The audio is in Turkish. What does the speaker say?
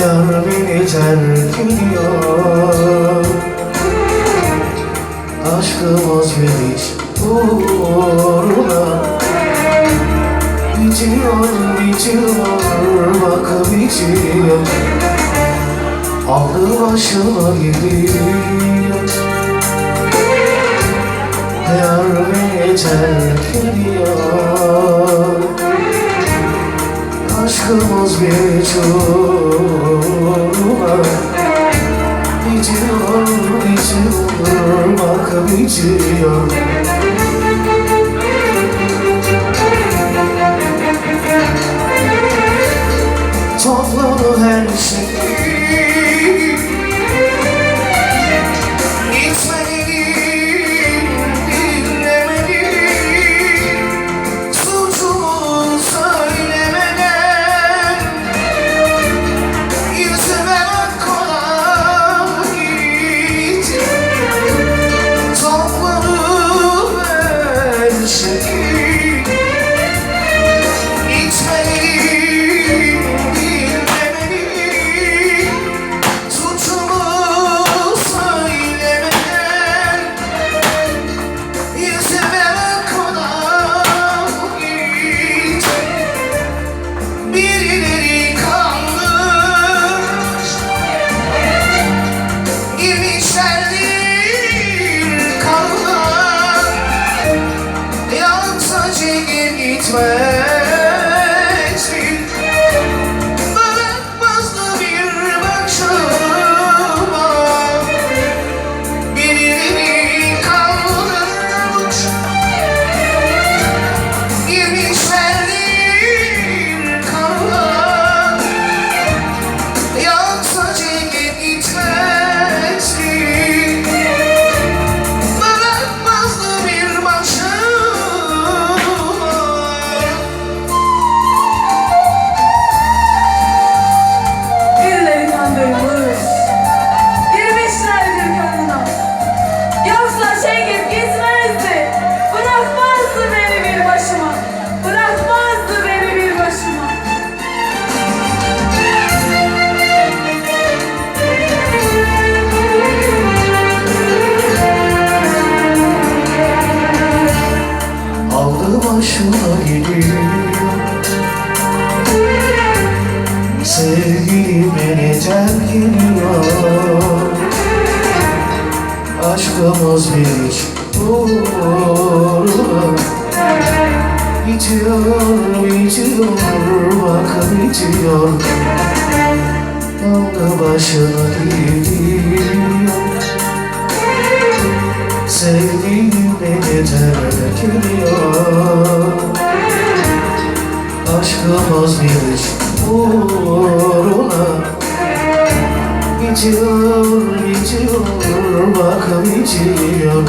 Yar beni terk ediyor Aşkımız bir hiç uğruna. Bitiyor, bitiyor, bak bitiyor Aldı başıma gidiyor. Yar beni terk ediyor Aşkımız bir çuğuna Bitiyor, bitiyor, bak bitiyor gitmezsin Bırakmazdı bir başıma. Birileri kalmış Girmişlerdir kanına Yoksa çekip gitmezsin terk ediyor Aşkımız hiç uğruna Bitiyor, bitiyor, bak bitiyor Aldı başına gidiyor Bitiyor, bitiyor, bak bitiyor